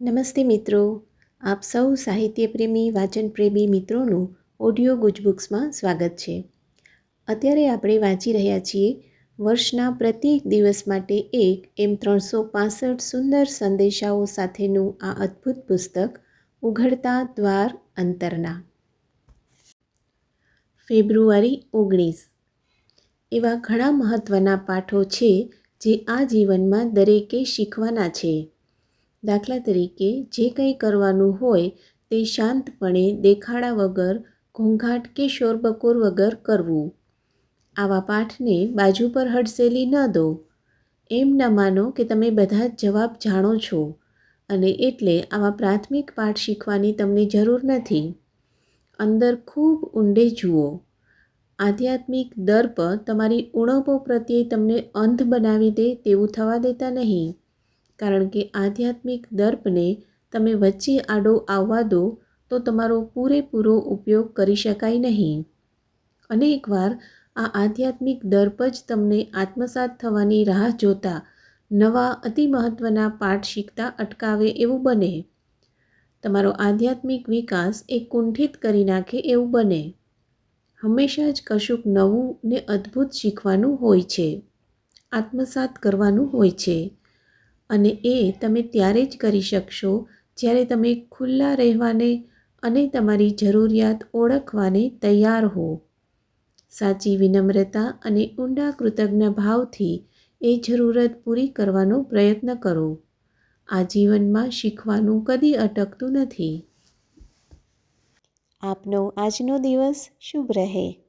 નમસ્તે મિત્રો. આપ સૌ સાહિત્યપ્રેમી, વાચનપ્રેમી મિત્રોનું ઓડિયો ગુજબુક્સમાં સ્વાગત છે. અત્યારે આપણે વાંચી રહ્યા છીએ વર્ષના પ્રત્યેક દિવસ માટે એક એમ ત્રણસો પાસઠ સુંદર સંદેશાઓ સાથેનું આ અદ્ભુત પુસ્તક, ઉઘડતા દ્વાર અંતરના. ફેબ્રુઆરી ઓગણીસ. એવા ઘણા મહત્ત્વના પાઠો છે જે આ જીવનમાં દરેકે શીખવાના છે. દાખલા તરીકે, જે કંઈ કરવાનું હોય તે શાંતપણે દેખાડા વગર, ઘોંઘાટ કે શોરબકોર વગર કરવું. આવા પાઠને બાજુ પર હડસેલી ન દો. એમ ન માનો કે તમે બધા જ જવાબ જાણો છો, અને એટલે આવા પ્રાથમિક પાઠ શીખવાની તમને જરૂર નથી. અંદર ખૂબ ઊંડે જુઓ. આધ્યાત્મિક દર્પ તમારી ઉણપો પ્રત્યે તમને અંધ બનાવી દે તેવું થવા દેતા નહીં. કારણ કે આધ્યાત્મિક દર્પને તમે વચ્ચે આડો આવવા દો, તો તમારો પૂરેપૂરો ઉપયોગ કરી શકાય નહીં. અનેકવાર આ આધ્યાત્મિક દર્પ જ તમને આત્મસાત થવાની રાહ જોતા નવા અતિ મહત્ત્વના પાઠ શીખતા અટકાવે એવું બને. તમારો આધ્યાત્મિક વિકાસ એ કુંઠિત કરી નાખે એવું બને. હંમેશા જ કશુંક નવું ને અદ્ભુત શીખવાનું હોય છે. આત્મસાત કરવાનું હોય છે. અને એ તમે ત્યારે જ કરી શકશો જ્યારે તમે ખુલ્લા રહેવાને અને તમારી જરૂરિયાત ઓળખવાને તૈયાર હો. સાચી વિનમ્રતા અને ઊંડા કૃતજ્ઞ ભાવથી એ જરૂરત પૂરી કરવાનો પ્રયત્ન કરો. આ જીવનમાં શીખવાનું કદી અટકતું નથી. આપનો આજનો દિવસ શુભ રહે.